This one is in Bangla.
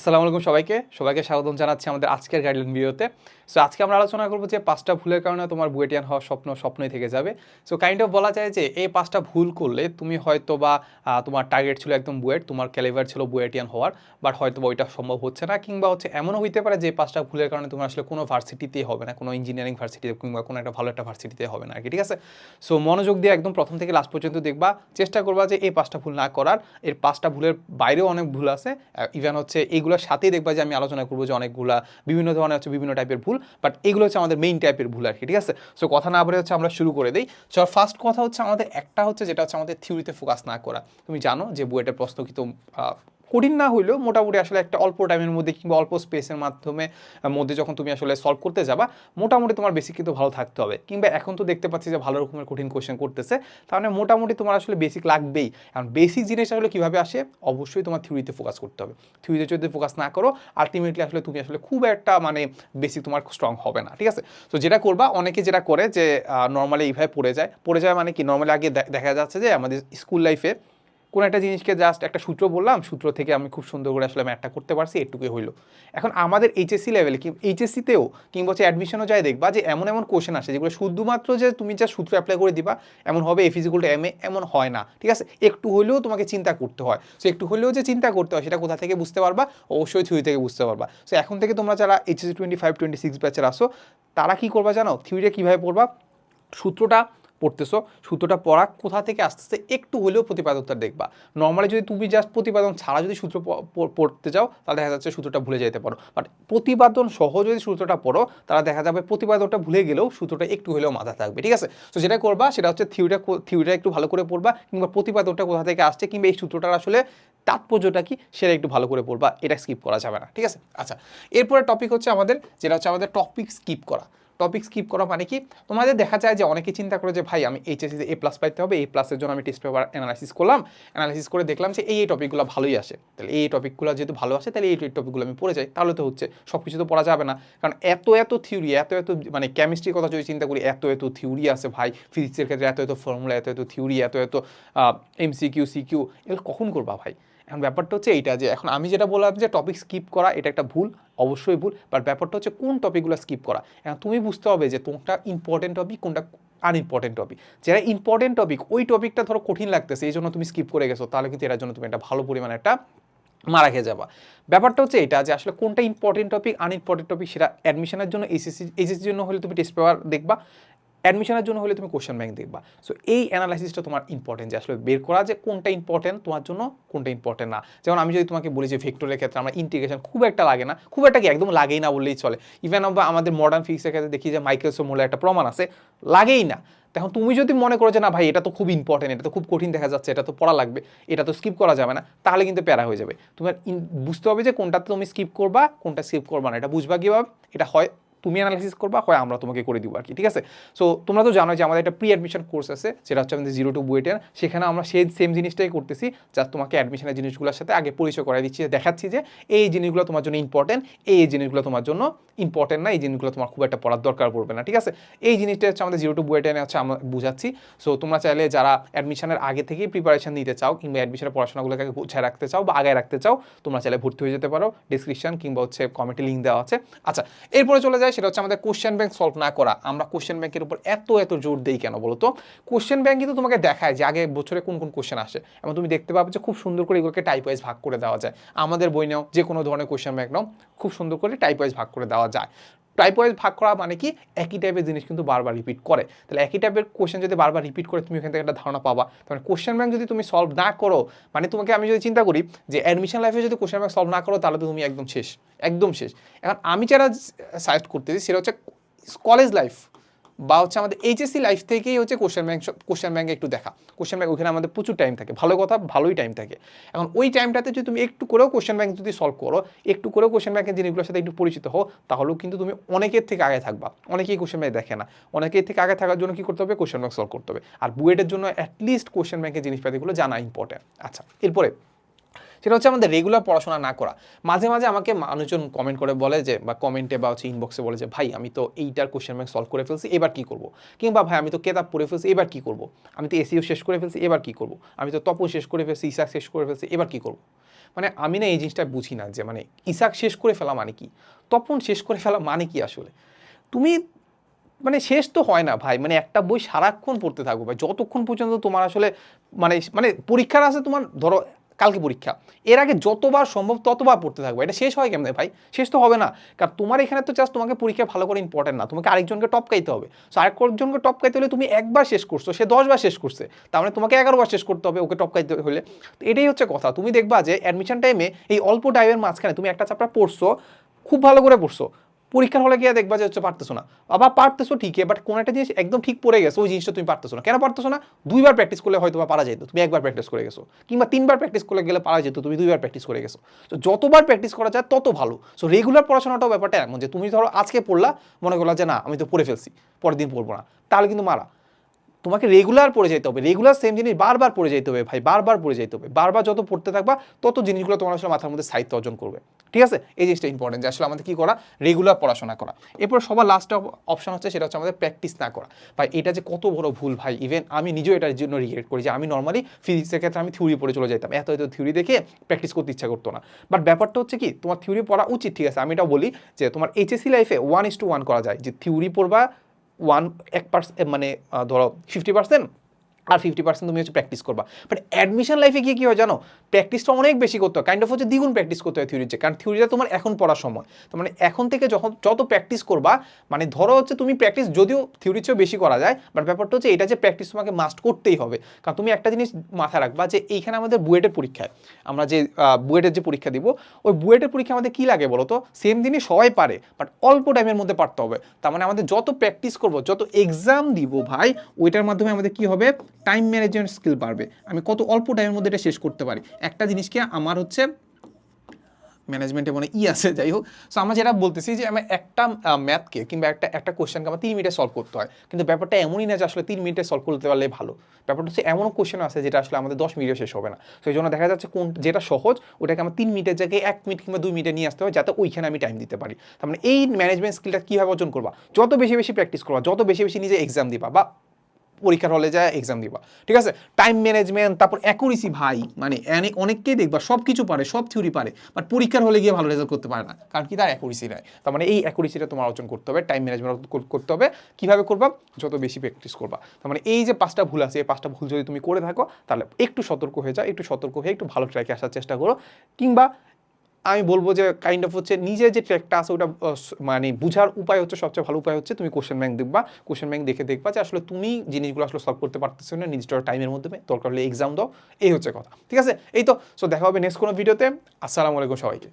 আসসালামু আলাইকুম সবাইকে। সবাইকে স্বাগতম জানাচ্ছি আমাদের আজকের গাইডলাইন ভিডিওতে সো আজকে আমরা আলোচনা করব যে পাঁচটা ভুলের কারণে তোমার বুয়েটিয়ান হওয়ার স্বপ্ন, স্বপ্নই থেকে যাবে। সো কাইন্ড অফ বলা যায় যে এই পাঁচটা ভুল করলে তুমি হয়তো বা তোমার টার্গেট ছিল একদম বুয়েট, তোমার ক্যালিভার ছিল বুয়েটিয়ান হওয়ার বাট হয়তো বা ওইটা সম্ভব হচ্ছে না, কিংবা হচ্ছে এমনও হইতে পারে যে পাঁচটা ভুলের কারণে তোমার আসলে কোনো ভার্সিটিতেই হবে না, কোনো ইঞ্জিনিয়ারিং ভার্সিটিতে কিংবা কোনো একটা ভালো একটা ভার্সিটিতে হবে না আর কি, ঠিক আছে? সো মনোযোগ দিয়ে একদম প্রথম থেকে লাস্ট পর্যন্ত দেখবা, চেষ্টা করবা যে এই পাঁচটা ভুল না করার। এর পাঁচটা ভুলের বাইরেও অনেক ভুল আছে ইভেন হচ্ছে এইগুলোর সাথেই দেখবা যে আমি আলোচনা করব যে অনেকগুলা বিভিন্ন ধরনের হচ্ছে বিভিন্ন টাইপের ভুল বাট এগুলো হচ্ছে আমাদের মেইন টাইপের ভুল আর কি, ঠিক আছে? সো কথা না বলে হচ্ছে আমরা শুরু করে দিই। সো ফার্স্ট কথা হচ্ছে আমাদের একটা হচ্ছে যেটা হচ্ছে আমাদের থিওরিতে ফোকাস না করা। তুমি জানো যে বইয়েটা প্রশ্ন কিন্তু কঠিন না হইলেও মোটামুটি আসলে একটা অল্প টাইমের মধ্যে কিংবা অল্প স্পেসের মাধ্যমে মধ্যে যখন তুমি আসলে সলভ করতে যাবা, মোটামুটি তোমার বেসিক কিন্তু ভালো থাকতে হবে। কিংবা এখন তো দেখতে পাচ্ছি যে ভালো রকমের কঠিন কোয়েশ্চেন করতেছে তাহলে মোটামুটি তোমার আসলে বেসিক লাগবেই। কারণ বেসিক জিনিস আসলে কীভাবে আসে? অবশ্যই তোমার থিওরিতে ফোকাস করতে হবে। থিওরিতে যদি ফোকাস না করো আলটিমেটলি আসলে তুমি আসলে খুব একটা মানে বেসিক তোমার স্ট্রং হবে না, ঠিক আছে? তো যেটা করবা, অনেকে যেটা করে যে নর্মালি এইভাবে পড়ে যায়। পড়ে যায় মানে কি? নর্মালি আগে দেখা যাচ্ছে যে আমাদের স্কুল লাইফে কোনো একটা জিনিসকে জাস্ট একটা সূত্র বললাম, সূত্র থেকে আমি খুব সুন্দর করে আসলে ম্যাথটা করতে পারছি, এটুকুই হইল। এখন আমাদের এইচএসসি লেভেলে কি এইচএসসিতেও কিংবা হচ্ছে অ্যাডমিশনও যায় দেখবা যে এমন এমন কোশ্চেন আসে যেগুলো শুধুমাত্র যে তুমি যা সূত্র অ্যাপ্লাই করে দিবা, এমন হবে এ ফিজিক্যাল এম এ এমন হয় না, ঠিক আছে? একটু হলেও তোমাকে চিন্তা করতে হয়। সো একটু হলেও যে চিন্তা করতে হয় সেটা কোথা থেকে বুঝতে পারবা? অবশ্যই থিওরি থেকে বুঝতে পারবা। সো এখন থেকে তোমরা যারা HSC twenty five twenty six ব্যাচের আসো তারা কী করবা জানো? থিওরিটা কীভাবে পড়বা? সূত্রটা পড়তেছো সূত্রটা পড়া কোথা থেকে আসতেছে একটু হলেও প্রতিপাদকটা দেখবা। নর্মালি যদি তুমি জাস্ট প্রতিপাদন ছাড়া যদি সূত্র পড়তে যাও তাহলে দেখা যাচ্ছে সূত্রটা ভুলে যেতে পারো। বাট প্রতিপাদন সহ যদি সূত্রটা পড়ো, তাহলে দেখা যাবে প্রতিপাদনটা ভুলে গেলেও সূত্রটা একটু হলেও মাথা থাকবে, ঠিক আছে? তো যেটা করবা, সেটা হচ্ছে থিওরিটা থিওরিটা একটু ভালো করে পড়বা, কিংবা প্রতিপাদনটা কোথা থেকে আসছে, কিংবা এই সূত্রটার আসলে তাৎপর্যটা কি, সেটা একটু ভালো করে পড়বা, এটা স্কিপ করা যাবে না, ঠিক আছে? আচ্ছা এরপরে টপিক হচ্ছে আমাদের, যেটা হচ্ছে আমাদের টপিক স্কিপ করা। টপিক স্কিপ করা মানে কি? তোমাদের দেখা যায় যে অনেকে চিন্তা করে যে, ভাই, আমি এইচএসসিতে এ প্লাস পাইতে হবে এই প্লাসের জন্য আমি টেস্ট পেপার অ্যানালাইসিস করলাম। অ্যানালাইসিস করে দেখলাম যে, এই এই টপিকগুলো ভালোই আসে। তাহলে এই টপিকগুলো যেহেতু ভালো আসে, তাহলে এই টপিকগুলো আমি পড়ে যাই। তাহলে তো হচ্ছে সব কিছু তো পড়া যাবে না। কারণ এত এত থিওরি এত এত মানে কেমিস্ট্রির কথা যদি চিন্তা করি, এত এত থিওরি আছে ভাই। ফিজিক্সের ক্ষেত্রে এত এত ফর্মুলা এত এত থিওরি এত এত এমসিকিউ সিকিউ এগুলো কখন করবা ভাই? এখন ব্যাপারটা হচ্ছে এইটা যে এখন আমি যেটা বললাম যে টপিক স্কিপ করা, এটা একটা ভুল, অবশ্যই ভুল বাট ব্যাপারটা হচ্ছে কোন টপিকগুলো স্কিপ করা? এখন তুমি বুঝতে হবে যে কোনটা ইম্পর্টেন্ট টপিক কোনটা আনইম্পর্টেন্ট টপিক যেটা ইম্পর্টেন্ট টপিক ওই টপিকটা ধরো কঠিন লাগতেছে এই জন্য তুমি স্কিপ করে গেছো, তাহলে কিন্তু এটার জন্য তুমি একটা ভালো পরিমাণে একটা মারা খেয়ে যাবা। ব্যাপারটা হচ্ছে এটা যে আসলে কোনটা ইম্পর্টেন্ট টপিক আনইম্পর্টেন্ট টপিক সেটা অ্যাডমিশনের জন্য এইচএসসি এইচএসসির জন্য হলে তুমি টেস্ট পেপার দেখবা। অ্যাডমিশনের জন্য হলে তুমি কোশ্চেন ব্যাংক দেখবা। সো এই অ্যানালাইসিসটা তোমার ইম্পর্টেন্ট যে আসলে বের করা যে কোনটা ইম্পর্টেন্ট তোমার জন্য কোনটা ইম্পর্টেন্ট না। যেমন আমি যদি তোমাকে বলি যে ভেক্টরের ক্ষেত্রে আমরা ইন্টিগ্রেশন খুব একটা লাগে না, খুব একটা কি একদম লাগেই না বললেই চলে। ইভেন আমরা আমাদের মডার্ন ফিজিক্সের ক্ষেত্রে দেখি যে মাইক্রোসো মোলে একটা প্রমাণ আছে, লাগেই না। তখন তুমি যদি মনে করো যে না ভাই, এটা তো খুব ইম্পর্টেন্ট এটা তো খুব কঠিন দেখা যাচ্ছে, এটা তো পড়া লাগবে, এটা তো স্কিপ করা যাবে না, তাহলে কিন্তু প্যারা হয়ে যাবে। তোমার বুঝতে হবে যে কোনটা তুমি স্কিপ করবা, কোনটা স্কিপ করবা না, এটা বুঝবা কীভাবে? এটা হয় তুমি অ্যানালাইসিস করবা, হয় আমরা তোমাকে করে দিব আর কি ঠিক আছে? সো তোমরা তো জানো যে আমাদের একটা প্রি অ্যাডমিশন কোর্স আছে সেটা হচ্ছে আমাদের জিরো টু বুয়েটের সেখানে আমরা সেই সেম জিনিসটাই করতেছি, যা তোমাকে অ্যাডমিশনের জিনিসগুলোর সাথে আগে পরিচয় করাই দিচ্ছি দেখাচ্ছি যে এই জিনিসগুলো তোমার জন্য ইম্পর্টেন্ট এই জিনিসগুলো তোমার জন্য ইম্পর্টেন্ট না, এই জিনিসগুলো তোমার খুব একটা পড়ার দরকার পড়বে না, ঠিক আছে? এই জিনিসটা হচ্ছে আমাদের জিরো টু বুয়েটেনে হচ্ছে আমরা বুঝাচ্ছি। সো তোমরা চাইলে যারা অ্যাডমিশনের আগে থেকেই প্রিপারেশন নিতে চাও, কিংবা অ্যাডমিশনের পড়াশোনাগুলোকে গুছিয়ে রাখতে চাও বা আগে রাখতে চাও, তোমরা চাইলে ভর্তি হয়ে যেতে পারো। ডিসক্রিপশন কিংবা হচ্ছে কমেন্টে লিঙ্ক দেওয়া আছে। আচ্ছা এরপরে চলে যায় সেটা হচ্ছে আমাদের কোশ্চেন ব্যাংক সলভ না করা। আমরা কোশ্চেন ব্যাংকের উপর এত এত জোর দিই কেন বলতো? তো কোশ্চেন ব্যাংক কিন্তু তোমাকে দেখায় যে আগে বছরে কোন কোন কোশ্চেন আসে। এবং তুমি দেখতে পাবে যে খুব সুন্দর করে এগুলোকে টাইপ ওয়াইজ ভাগ করে দেওয়া যায়। আমাদের বই নাও, যে কোনো ধরনের কোশ্চেন ব্যাংক নাও, খুব সুন্দর করে টাইপ ওয়াইজ ভাগ করে দেওয়া যায়। টাইপ ওয়াইজ ভাগ করা মানে কি? একই টাইপের জিনিস কিন্তু বারবার রিপিট করে। তাহলে একই টাইপের কোশ্চেন যদি বারবার রিপিট করে, তুমি ওখান থেকে একটা ধারণা পাবা। তাহলে কোশ্চেন ব্যাংক যদি তুমি সলভ না করো মানে তোমাকে আমি যদি চিন্তা করি যে অ্যাডমিশন লাইফে যদি কোশ্চেন ব্যাংক সলভ না করো, তাহলে তো তুমি একদম শেষ। একদম শেষ। এখন আমি যারা সাজেস্ট করতেছি সেটা হচ্ছে কলেজ লাইফ বা হচ্ছে আমাদের এইচএসসি লাইফ থেকেই হচ্ছে কোশ্চেন ব্যাংক কোশ্চেন ব্যাংকে একটু দেখা। কোশ্চেন ব্যাংক ওখানে আমাদের প্রচুর টাইম থাকে। ভালো কথা, ভালোই টাইম থাকে। এখন ওই টাইমটাতে যদি তুমি একটু করেও কোশ্চেন ব্যাংক যদি সলভ করো, একটু করেও কোশ্চেন ব্যাংকের জিনিসগুলোর সাথে একটু পরিচিত হও, তাহলেও কিন্তু তুমি অনেকের থেকে আগে থাকবা। অনেকেই কোশ্চেন ব্যাংক দেখে না। অনেকের থেকে আগে থাকার জন্য কী করতে হবে? কোশ্চেন ব্যাংক সলভ করতে হবে। আর বুয়েটের জন্য অ্যাটলিস্ট কোশ্চেন ব্যাংকের জিনিসপাতিগুলো জানা ইম্পর্টেন্ট আচ্ছা এরপরে সেটা হচ্ছে আমাদের রেগুলার পড়াশোনা না করা। মাঝে মাঝে আমাকে মানুষজন কমেন্ট করে বলে যে, বা কমেন্টে বা হচ্ছে ইনবক্সে বলে যে, ভাই, আমি তো এইটার কোশ্চেন ব্যাংক সলভ করে ফেলছি, এবার কি করব? কিংবা, ভাই, আমি তো কেতাব পড়ে ফেলছি, এবার কি করব? আমি তো এসিও শেষ করে ফেলছি, এবার কি করব? আমি তো তপন শেষ করে ফেলছি, ইসাক শেষ করে ফেলছি, এবার কি করব? মানে আমি না এই জিনিসটা বুঝি না যে মানে ইসাক শেষ করে ফেলা মানে কি? তপন শেষ করে ফেলা মানে কি আসলে? তুমি মানে শেষ তো হয় না ভাই মানে একটা বই সারাক্ষণ পড়তে থাকব ভাই, যতক্ষণ পর্যন্ত তোমার আসলে মানে মানে পরীক্ষার আছে তোমার, ধরো কালকে পরীক্ষা। এর আগে যতবার সম্ভব ততবার পড়তে থাকব। এটা শেষ হয় কেমনে ভাই? শেষ তো হবে না। কারণ তোমার এখানে তো জাস্ট তোমাকে পরীক্ষা ভালো করে ইম্পর্টেন্ট না। তোমাকে আরেকজনকে টপকাইতে হবে। সো আরেকজনকে টপকাইতে হলে তুমি একবার শেষ করছ। সে দশবার শেষ করছে। তার মানে তোমাকে এগারোবার শেষ করতে হবে ওকে টপ খাইতে হলে। তো এটাই হচ্ছে কথা। তুমি দেখবা যে অ্যাডমিশন টাইমে এই অল্প টাইমের মাঝখানে তুমি একটা চাপটা পড়ছো, খুব ভালো করে পড়ছো। পরীক্ষার হলে গিয়ে দেখবা যে হচ্ছে পারতেছো না। আবার পারতেছো ঠিকই বাট কোনো একটা জিনিস একদম ঠিক পড়ে গেছে, ওই জিনিসটা তুমি পারতেছো না। কেন পারতেছো না? দুইবার প্র্যাকটিস করলে হয়তো পারা যেত, তুমি একবার প্র্যাকটিস করে গেছো। কিংবা তিনবার প্র্যাকটিস করলে গেলে পারা যেত, তুমি দুইবার প্র্যাকটিস করে গেছো। তো যতবার প্র্যাকটিস করা যায়, তত ভালো। সো রেগুলার পড়াশোনাটাও ব্যাপারটা এমন যে, তুমি ধরো আজকে পড়লা, মনে করলা যে না, আমি তো পড়ে ফেলছি, পরের দিন পড়ব না। তাহলে কিন্তু মারা। তোমাকে রেগুলার পড়ে যেতে হবে রেগুলার সেম জিনিস বারবার পড়ে যেতে হবে ভাই, বারবার পড়ে যেতে হবে। বারবার যত পড়তে থাকবা, তত জিনিসগুলো তোমার আসলে মাথার মধ্যে সাহিত্য অর্জন করবে। ঠিক আছে? এই জিনিসটা ইম্পর্টেন্ট যে আসলে আমাদের কী করা? রেগুলার পড়াশোনা করা। এরপর সবার লাস্ট অপশন হচ্ছে সেটা হচ্ছে আমাদের প্র্যাকটিস না করা। ভাই, এটা যে কত বড় ভুল ভাই ইভেন আমি নিজেও এটার জন্য রিগ্রেট করি যে আমি নর্মালি ফিজিক্সের ক্ষেত্রে আমি থিওরি পড়ে চলে যেতাম এত এত থিওরি দেখে প্র্যাকটিস করতে ইচ্ছা করতো না। বাট ব্যাপারটা হচ্ছে কি, তোমার থিওরি পড়া উচিত, ঠিক আছে? আমি এটা বলি যে তোমার এইচএসসি লাইফে ওয়ান ইস টু ওয়ান করা যায়। যে থিওরি পড়বা ওয়ান এক পার্সেন্ট মানে ধরো ফিফটি পার্সেন্ট আর ফিফটি পার্সেন্ট তুমি হচ্ছে প্র্যাকটিস করবা। বাট অ্যাডমিশন লাইফে গিয়ে কী হয় জানো? প্র্যাকটিসটা অনেক বেশি করতে হয়। কাইন্ড অফ হচ্ছে দ্বিগুণ প্র্যাকটিস করতে হয় থিওরির চেয়ে। কারণ থিওরিটা তোমার এখন পড়ার সময়। তো মানে এখন থেকে যখন যত প্র্যাকটিস করবা মানে ধরো হচ্ছে তুমি প্র্যাকটিস যদিও থিওরির চেয়েও বেশি করা যায় বাট ব্যাপারটা হচ্ছে এটা যে প্র্যাকটিস তোমাকে মাস্ট করতেই হবে। কারণ তুমি একটা জিনিস মাথায় রাখবা যে এইখানে আমাদের বুয়েটের পরীক্ষায় আমরা যে বুয়েটের যে পরীক্ষা দিব, ওই বুয়েটের পরীক্ষা আমাদের কী লাগে বলো তো সেম জিনিস সবাই পারে বাট অল্প টাইমের মধ্যে পারতে হবে। তার মানে আমাদের যত প্র্যাকটিস করব, যত এক্সাম দিব ভাই, ওইটার মাধ্যমে আমাদের কি হবে? টাইম ম্যানেজমেন্ট স্কিল বাড়বে। আমি কত অল্প টাইমের মধ্যে এটা শেষ করতে পারি। একটা জিনিসকে আমার হচ্ছে ম্যানেজমেন্টে মনে ই আছে, যাই হোক। সো আমরা যেটা বলতেছি যে, আমি একটা ম্যাথকে কিংবা একটা একটা কোশ্চেনকে আমার তিন মিনিটে সলভ করতে হয়। কিন্তু ব্যাপারটা এমনই না যে, আসলে তিন মিনিটে সলভ করতে পারলে ভালো। ব্যাপারটা হচ্ছে এমনও কোশ্চেন আছে যেটা আসলে আমাদের দশ মিনিটে শেষ হবে না। সেই জন্য দেখা যাচ্ছে কোন, যেটা সহজ, ওটাকে আমার তিন মিনিটের জায়গায় এক মিনিট কিংবা দুই মিনিটে নিয়ে আসতে হবে যাতে ওইখানে আমি টাইম দিতে পারি। তার মানে এই ম্যানেজমেন্ট স্কিলটা কীভাবে অর্জন করবা? যত বেশি বেশি প্র্যাকটিস করবা, যত বেশি বেশি নিজে এক্সাম দিবা বা পরীক্ষার হলে যায় এক্সাম দিবা। ঠিক আছে? টাইম ম্যানেজমেন্ট তারপর অ্যাকুরেসি ভাই মানে অনেক, অনেককেই দেখবা সব কিছু পারে, সব থিওরি পারে বাট পরীক্ষার হলে গিয়ে ভালো রেজাল্ট করতে পারে না, কারণ কি? তার অ্যাকুরেসি নাই। তার মানে এই অ্যাকুরেসিটা তোমার অর্জন করতে হবে টাইম ম্যানেজমেন্ট করতে হবে। কীভাবে করবা? যত বেশি প্র্যাকটিস করবা। তার মানে এই যে পাঁচটা ভুল আছে, এই পাঁচটা ভুল যদি তুমি করে থাকো, তাহলে একটু সতর্ক হয়ে যাও, একটু সতর্ক হয়ে একটু ভালো ট্র্যাকে আসার চেষ্টা করো, কিংবা আমি বলব যে কাইন্ড অফ হচ্ছে নিজে যে ট্র্যাকটা আছে ওটা মানে বুঝার উপায় হচ্ছে, সবচেয়ে ভালো উপায় হচ্ছে তুমি কোশ্চেন ব্যাংক দেখবা। কোশ্চেন ব্যাঙ্ক দেখে দেখবা যে আসলে তুমি জিনিসগুলো আসলে সলভ করতে পারতেছো না নিজের টাইমের মধ্যে দরকার হলে এক্সাম দাও। এই হচ্ছে কথা, ঠিক আছে? এই তো সো দেখা হবে নেক্সট কোনো ভিডিওতে আসসালামু আলাইকুম সবাইকে।